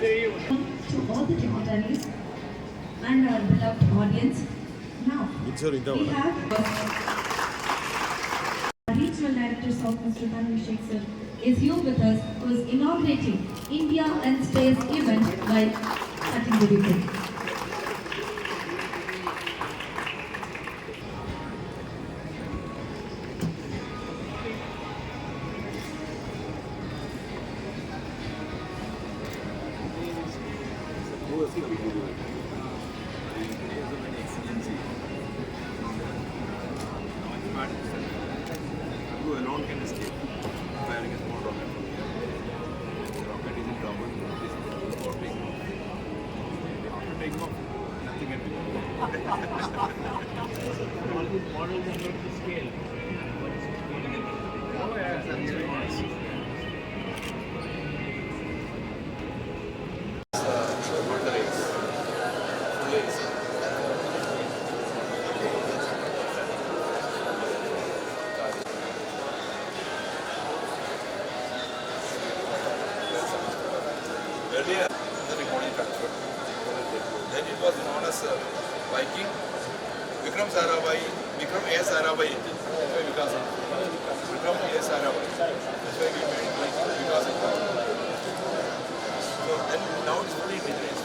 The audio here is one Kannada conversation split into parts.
to all the dignitaries and our beloved audience. Now, we have our regional director of Mr. Tanvir sir is here with us who is inaugurating India and Space event by cutting the ribbon. Excellency. Not. Alone can escape. Earlier, the recording transfer. Then it was known as uh, Viking, Vikram Sarabhai, Vikram A. Sarabhai. That's why Vikas. Vikram A. Sarabhai. That's why we made like Vikas. So then now it's fully integrated.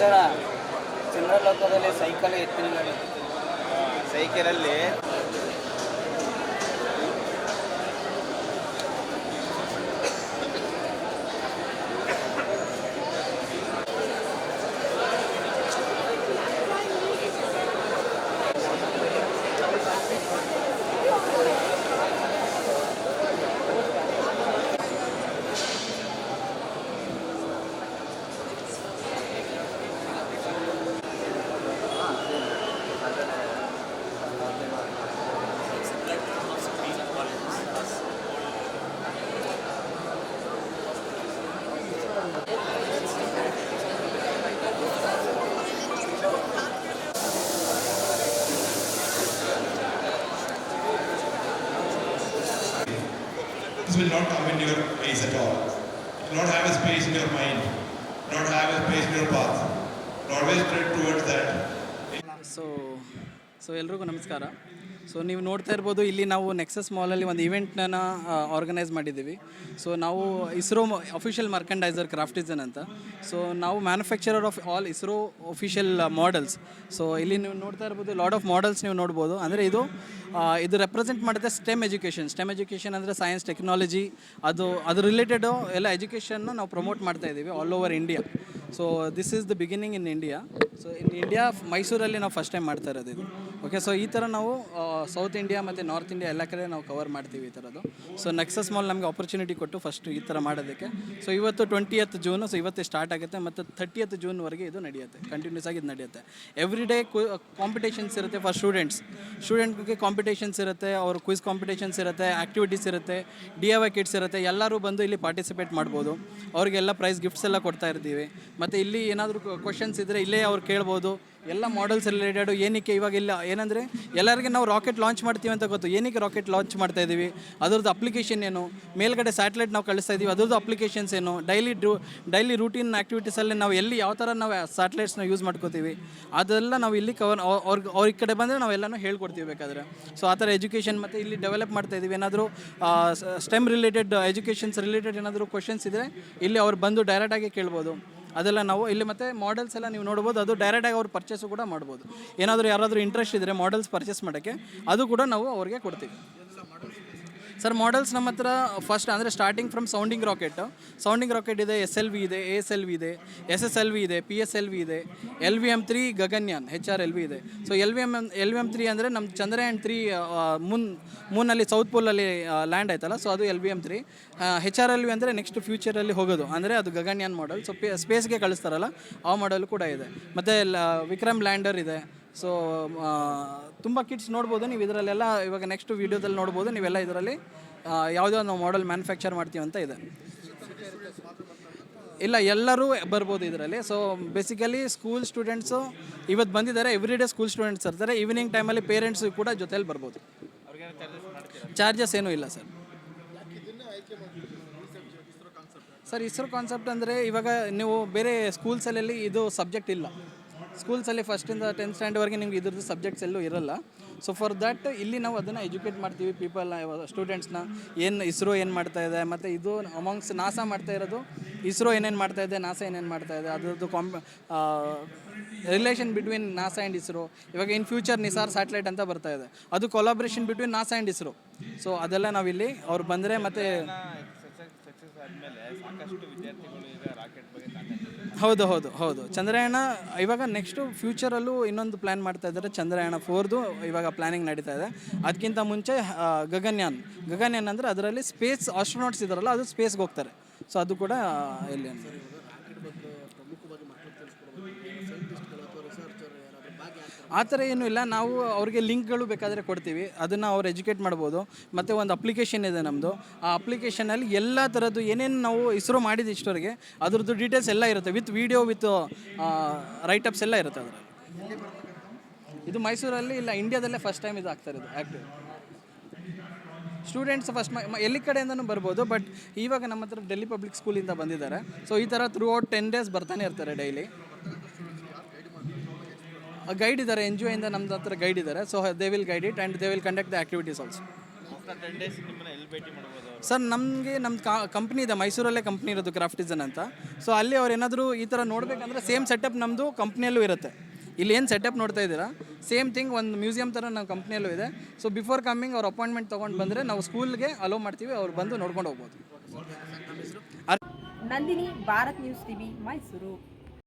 ಕಿಶೋರ ಚಂದ್ರಲೋಕದಲ್ಲಿ ಸೈಕಲ್ ಎತ್ತಿನ ಗಾಡಿ. ಸೈಕಲಲ್ಲಿ will not come in your face at all. It will not have a space in your mind, not have a space in your path. Always tread towards that. So, so ಎಲ್ರಿಗೂ ನಮಸ್ಕಾರ ಸೊ ನೀವು ನೋಡ್ತಾ ಇರ್ಬೋದು, ಇಲ್ಲಿ ನಾವು ನೆಕ್ಸಸ್ ಮಾಲಲ್ಲಿ ಒಂದು ಇವೆಂಟ್ನ ಆರ್ಗನೈಸ್ ಮಾಡಿದ್ದೀವಿ. ಸೊ ನಾವು ಇಸ್ರೋ ಅಫಿಷಿಯಲ್ ಮರ್ಕಂಡೈಸರ್ ಕ್ರಾಫ್ಟಿಸನ್ ಅಂತ. ಸೊ ನಾವು manufacturer of all ISRO official models so ಇಲ್ಲಿ ನೀವು ನೋಡ್ತಾ ಇರ್ಬೋದು ಲಾಟ್ ಆಫ್ ಮಾಡೆಲ್ಸ್ ನೀವು ನೋಡ್ಬೋದು. ಅಂದರೆ ಇದು ಇದು ರೆಪ್ರೆಸೆಂಟ್ ಮಾಡುತ್ತೆ ಸ್ಟೆಮ್ ಎಜುಕೇಷನ್ ಸ್ಟೆಮ್ ಎಜುಕೇಷನ್ ಅಂದರೆ ಸೈನ್ಸ್ ಟೆಕ್ನಾಲಜಿ ಅದು ಅದು ರಿಲೇಟೆಡು ಎಲ್ಲ ಎಜುಕೇಷನ್ನ ನಾವು ಪ್ರಮೋಟ್ ಮಾಡ್ತಾ ಇದ್ದೀವಿ all over India so this is the beginning in India so in India ಮೈಸೂರಲ್ಲಿ ನಾವು ಫಸ್ಟ್ ಟೈಮ್ ಮಾಡ್ತಾ ಇರೋದು ಇದು. ಓಕೆ ಸೊ ಈ ಥರ ನಾವು ಸೌತ್ ಇಂಡಿಯಾ ಮತ್ತು ನಾರ್ತ್ ಇಂಡಿಯಾ ಎಲ್ಲ ಕಡೆ ನಾವು ಕವರ್ ಮಾಡ್ತೀವಿ ಈ ಥರದ್ದು ಸೊ ನೆಕ್ಸಸ್ ಮಾಲ್ ನಮಗೆ ಆಪರ್ಚುನಿಟಿ ಕೊಟ್ಟು ಫಸ್ಟ್ ಈ ಥರ ಮಾಡೋದಕ್ಕೆ. ಸೊ ಇವತ್ತು ಟ್ವೆಂಟಿಯತ್ ಜೂನು ಸೊ ಇವತ್ತೇ ಸ್ಟಾರ್ಟ್ ಆಗುತ್ತೆ ಮತ್ತು ಥರ್ಟಿಯತ್ ಜೂನ್ವರೆಗೆ ಇದು ನಡೆಯುತ್ತೆ. ಕಂಟಿನ್ಯೂಸ್ ಆಗಿ ಇದು ನಡೆಯುತ್ತೆ. ಎವ್ರಿ ಡೇ ಕಾಂಪಿಟೇಷನ್ಸ್ ಇರುತ್ತೆ ಫಾರ್ ಸ್ಟೂಡೆಂಟ್ಸ್ ಸ್ಟೂಡೆಂಟ್ಗೆ ಕಾಂಪಿಟೇಷನ್ಸ್ ಇರುತ್ತೆ, ಅವ್ರ ಕ್ವಿಸ್ ಕಾಂಪಿಟೇಷನ್ಸ್ ಇರುತ್ತೆ ಆ್ಯಕ್ಟಿವಿಟೀಸ್ ಇರುತ್ತೆ ಡಿ ಎ ವೈ ಕಿಟ್ಸ್ ಇರುತ್ತೆ. ಎಲ್ಲರೂ ಬಂದು ಇಲ್ಲಿ ಪಾರ್ಟಿಸಿಪೇಟ್ ಮಾಡ್ಬೋದು. ಅವ್ರಿಗೆಲ್ಲ ಪ್ರೈಸ್ ಗಿಫ್ಟ್ಸ್ ಎಲ್ಲ ಕೊಡ್ತಾ ಇರ್ತೀವಿ. ಮತ್ತು ಇಲ್ಲಿ ಏನಾದರೂ ಕ್ವಶನ್ಸ್ ಇದ್ದರೆ ಇಲ್ಲೇ ಅವ್ರು ಕೇಳ್ಬೋದು. ಎಲ್ಲ ಮಾಡೆಲ್ಸ್ ರಿಲೇಟೆಡು ಏನಕ್ಕೆ ಇವಾಗ ಇಲ್ಲ? ಏನಂದರೆ, ಎಲ್ಲರಿಗೆ ನಾವು ರಾಕೆಟ್ ಲಾಂಚ್ ಮಾಡ್ತೀವಿ ಅಂತ ಗೊತ್ತು. ಏನಕ್ಕೆ ರಾಕೆಟ್ ಲಾಂಚ್ ಮಾಡ್ತಾ ಇದ್ದೀವಿ ಅದರದ್ದು ಅಪ್ಲಿಕೇಶನ್ ಏನು? ಮೇಲ್ಗಡೆ ಸ್ಯಾಟಲೈಟ್ ನಾವು ಕಳಿಸ್ತಾ ಇದ್ದೀವಿ ಅದ್ರದ್ದು ಅಪ್ಲಿಕೇಶನ್ಸ್ ಏನು? ಡೈಲಿ ಡ್ರೂ ಡೈಲಿ ರೂಟೀನ್ ಆ್ಯಕ್ಟಿವಿಟೀಸಲ್ಲಿ ನಾವು ಎಲ್ಲಿ ಯಾವ ಥರ ನಾವು ಸ್ಯಾಟಲೈಟ್ಸ್ನ ಯೂಸ್ ಮಾಡ್ಕೋತೀವಿ? ಅದೆಲ್ಲ ನಾವು ಇಲ್ಲಿ ಕವರ್ ಅವ್ರಿಗೆ, ಅವ್ರ ಈ ಕಡೆ ಬಂದರೆ ನಾವೆಲ್ಲನೂ ಹೇಳ್ಕೊಡ್ತೀವಿ ಬೇಕಾದರೆ. ಸೊ ಆ ಥರ ಎಜುಕೇಷನ್ ಮತ್ತು ಇಲ್ಲಿ ಡೆವಲಪ್ ಮಾಡ್ತಾ ಇದ್ದೀವಿ ಏನಾದರೂ ಸ್ಟೆಮ್ ರಿಲೇಟೆಡ್ ಎಜುಕೇಷನ್ಸ್ ರಿಲೇಟೆಡ್ ಏನಾದರೂ ಕ್ವಶನ್ಸ್ ಇದ್ದರೆ ಇಲ್ಲಿ ಅವ್ರು ಬಂದು ಡೈರೆಕ್ಟಾಗಿ ಕೇಳ್ಬೋದು. ಅದೆಲ್ಲ ನಾವು ಇಲ್ಲಿ ಮತ್ತೆ ಮಾಡೆಲ್ಸ್ ಎಲ್ಲ ನೀವು ನೋಡ್ಬೋದು. ಅದು ಡೈರೆಕ್ಟಾಗಿ ಅವ್ರು ಪರ್ಚೇಸು ಕೂಡ ಮಾಡ್ಬೋದು. ಏನಾದರೂ ಯಾರಾದರೂ ಇಂಟ್ರೆಸ್ಟ್ ಇದ್ದರೆ ಮಾಡೆಲ್ಸ್ ಪರ್ಚೇಸ್ ಮಾಡೋಕ್ಕೆ, ಅದು ಕೂಡ ನಾವು ಅವ್ರಿಗೆ ಕೊಡ್ತೀವಿ. ಸರ್ ಮಾಡಲ್ಸ್ ನಮ್ಮ ಹತ್ರ ಫಸ್ಟ್ ಅಂದರೆ starting from sounding rocket sounding rocket ಇದೆ ಎಸ್ ಎಲ್ ವಿ ಇದೆ ಎ ಎಸ್ ಎಲ್ ವಿ ಇದೆ ಎಸ್ ಎಸ್ ಎಲ್ ವಿ ಇದೆ ಪಿ ಎಸ್ ಎಲ್ ವಿ ಇದೆ L V M three Gaganyaan H R L V ಇದೆ so L V M L V M three ಅಂದರೆ ನಮ್ಮ ಚಂದ್ರಯಾನ್ ತ್ರೀ ಮುನ್ ಮೂನಲ್ಲಿ ಸೌತ್ ಪೋಲಲ್ಲಿ ಲ್ಯಾಂಡ್ ಆಯ್ತಲ್ಲ ಸೊ ಅದು L V M three H R L V ಅಂದರೆ ನೆಕ್ಸ್ಟ್ ಫ್ಯೂಚರಲ್ಲಿ ಹೋಗೋದು ಅಂದರೆ ಅದು ಗಗನ್ಯಾನ್ ಮಾಡಲ್ ಸೊ ಸ್ಪೇಸ್ಗೆ ಕಳಿಸ್ತಾರಲ್ಲ ಆ ಮಾಡಲ್ ಕೂಡ ಇದೆ ಮತ್ತು ವಿಕ್ರಮ್ ಲ್ಯಾಂಡರ್ ಇದೆ ಸೊ ತುಂಬ ಕಿಟ್ಸ್ ನೋಡ್ಬೋದು. ನೀವು ಇದರಲ್ಲೆಲ್ಲ ಇವಾಗ ನೆಕ್ಸ್ಟ್ ವೀಡಿಯೋದಲ್ಲಿ ನೋಡ್ಬೋದು. ನೀವೆಲ್ಲ ಇದರಲ್ಲಿ ಯಾವುದೋ ನಾವು ಮಾಡೆಲ್ ಮ್ಯಾನುಫ್ಯಾಕ್ಚರ್ ಮಾಡ್ತೀವಿ ಅಂತ ಇದೆ. ಇಲ್ಲ, ಎಲ್ಲರೂ ಬರ್ಬೋದು ಇದರಲ್ಲಿ. ಸೊ ಬೇಸಿಕಲಿ ಸ್ಕೂಲ್ ಸ್ಟೂಡೆಂಟ್ಸು ಇವತ್ತು ಬಂದಿದ್ದಾರೆ. ಎವ್ರಿ ಡೇ ಸ್ಕೂಲ್ ಸ್ಟೂಡೆಂಟ್ಸ್ ಇರ್ತಾರೆ ಈವ್ನಿಂಗ್ ಟೈಮಲ್ಲಿ ಪೇರೆಂಟ್ಸ್ ಕೂಡ ಜೊತೆಯಲ್ಲಿ ಬರ್ಬೋದು. ಚಾರ್ಜಸ್ ಏನೂ ಇಲ್ಲ ಸರ್ ಸರ್ ಇಸ್ರೋ ಕಾನ್ಸೆಪ್ಟ್ ಅಂದರೆ ಇವಾಗ ನೀವು ಬೇರೆ ಸ್ಕೂಲ್ಸಲ್ಲಿ ಇದು ಸಬ್ಜೆಕ್ಟ್ ಇಲ್ಲ. ಸ್ಕೂಲ್ಸಲ್ಲಿ ಫಸ್ಟಿಂದ ಟೆಂತ್ ಸ್ಟ್ಯಾಂಡರ್ಡ್ವರೆಗೆ ನಿಮ್ಗೆ ಇದ್ರದ್ದು ಸಬ್ಜೆಕ್ಟ್ಸ್ ಎಲ್ಲೂ ಇರಲ್ಲ. ಸೊ ಫಾರ್ ದಟ್ ಇಲ್ಲಿ ನಾವು ಅದನ್ನು ಎಜುಕೇಟ್ ಮಾಡ್ತೀವಿ ಪೀಪಲ್ ಸ್ಟೂಡೆಂಟ್ಸ್ನ ಏನು ಇಸ್ರೋ ಏನು ಮಾಡ್ತಾ ಇದೆ, ಮತ್ತು ಇದು ಅಮಾಂಗ್ಸ್ ನಾಸಾ ಮಾಡ್ತಾ ಇರೋದು, ಇಸ್ರೋ ಏನೇನು ಮಾಡ್ತಾ ಇದೆ, ನಾಸಾ ಏನೇನು ಮಾಡ್ತಾ ಇದೆ, ಅದರದ್ದು ಕಾಂಪ್ relation between NASA and ISRO. ಇವಾಗ ಇನ್ ಫ್ಯೂಚರ್ ನಿಸಾರ್ ಸ್ಯಾಟಲೈಟ್ ಅಂತ ಬರ್ತಾ ಇದೆ. ಅದು collaboration between NASA and ISRO. So ಅದೆಲ್ಲ ನಾವಿಲ್ಲಿ ಅವ್ರು ಬಂದರೆ ಮತ್ತು ಸಾಕಷ್ಟು ವಿದ್ಯಾರ್ಥಿಗಳು ಈಗ ಹೌದು ಹೌದು ಹೌದು. ಚಂದ್ರಯಾನ ಇವಾಗ ನೆಕ್ಸ್ಟು ಫ್ಯೂಚರಲ್ಲೂ ಇನ್ನೊಂದು ಪ್ಲ್ಯಾನ್ ಮಾಡ್ತಾ ಇದ್ದಾರೆ ಚಂದ್ರಯಾನ ಫೋರ್ದು ಇವಾಗ ಪ್ಲ್ಯಾನಿಂಗ್ ನಡೀತಾ ಇದೆ. ಅದಕ್ಕಿಂತ ಮುಂಚೆ ಗಗನ್ಯಾನ್. ಗಗನ್ಯಾನ್ ಅಂದರೆ ಅದರಲ್ಲಿ ಸ್ಪೇಸ್ ಆಸ್ಟ್ರೋನಾಟ್ಸ್ ಇದಾರಲ್ಲ ಅದು ಸ್ಪೇಸ್ಗೆ ಹೋಗ್ತಾರೆ. ಸೊ ಅದು ಕೂಡ ಇಲ್ಲಿ ಆ ಥರ ಏನೂ ಇಲ್ಲ. ನಾವು ಅವ್ರಿಗೆ ಲಿಂಕ್ಗಳು ಬೇಕಾದರೆ ಕೊಡ್ತೀವಿ. ಅದನ್ನು ಅವ್ರು ಎಜುಕೇಟ್ ಮಾಡ್ಬೋದು. ಮತ್ತು ಒಂದು ಅಪ್ಲಿಕೇಶನ್ ಇದೆ ನಮ್ಮದು ಆ ಅಪ್ಲಿಕೇಶನಲ್ಲಿ ಎಲ್ಲ ಥರದ್ದು ಏನೇನು ನಾವು ಇಸ್ರೋ ಮಾಡಿದ್ದು ಇಷ್ಟವರೆಗೆ ಅದ್ರದ್ದು ಡೀಟೇಲ್ಸ್ ಎಲ್ಲ ಇರುತ್ತೆ. ವಿತ್ ವಿಡಿಯೋ, ವಿತ್ ರೈಟಪ್ಸ್ ಎಲ್ಲ ಇರುತ್ತೆ ಅದರಲ್ಲಿ. ಇದು ಮೈಸೂರಲ್ಲಿ ಇಲ್ಲ, ಇಂಡಿಯಾದಲ್ಲೇ ಫಸ್ಟ್ ಟೈಮ್ ಇದು ಆಗ್ತಾ ಇರೋದು ಆ್ಯಕ್ಟಿವ್ ಸ್ಟೂಡೆಂಟ್ಸ್ ಫಸ್ಟ್ ಎಲ್ಲಿ ಕಡೆಯಿಂದನೂ ಬರ್ಬೋದು ಬಟ್ ಇವಾಗ ನಮ್ಮ ಹತ್ರ ಡೆಲ್ಲಿ ಪಬ್ಲಿಕ್ ಸ್ಕೂಲಿಂದ ಬಂದಿದ್ದಾರೆ. ಸೊ ಈ ಥರ ಥ್ರೂ ಔಟ್ ಟೆನ್ ಡೇಸ್ ಬರ್ತಾನೆ ಇರ್ತಾರೆ ಡೈಲಿ ಗೈಡ್ ಇದ್ದಾರೆ ಎನ್ ಜಿ ಇಂದ ನಮ್ದು ಹತ್ರ ಗೈಡ್ ಇದ್ದಾರೆ so they will guide it and they will conduct the activities also sir ನಮಗೆ ನಮ್ಮ ಕಂಪ್ನಿ ಇದೆ, ಮೈಸೂರಲ್ಲೇ ಕಂಪ್ನಿ ಇರೋದು ಕ್ರಾಫ್ಟಿಸನ್ ಅಂತ. ಸೊ ಅಲ್ಲಿ ಅವ್ರು ಏನಾದರೂ ಈ ಥರ ನೋಡಬೇಕಂದ್ರೆ ಸೇಮ್ ಸೆಟಪ್ ನಮ್ಮದು ಕಂಪ್ನಿಯಲ್ಲೂ ಇರುತ್ತೆ. ಇಲ್ಲಿ ಏನು ಸೆಟಪ್ ನೋಡ್ತಾ ಇದ್ದೀರಾ? ಸೇಮ್ ಥಿಂಗ್ ಒಂದು ಮ್ಯೂಸಿಯಂ ಥರ ನಮ್ಮ ಕಂಪ್ನಿಯಲ್ಲೂ ಇದೆ. ಸೊ ಬಿಫೋರ್ ಕಮ್ಮಿಂಗ್ ಅವ್ರ ಅಪಾಯಿಂಟ್ಮೆಂಟ್ ತೊಗೊಂಡು ಬಂದರೆ ನಾವು ಸ್ಕೂಲ್ಗೆ ಅಲೋ ಮಾಡ್ತೀವಿ, ಅವ್ರು ಬಂದು ನೋಡ್ಕೊಂಡು ಹೋಗ್ಬೋದು. Nandini, Bharat news TV Mysuru.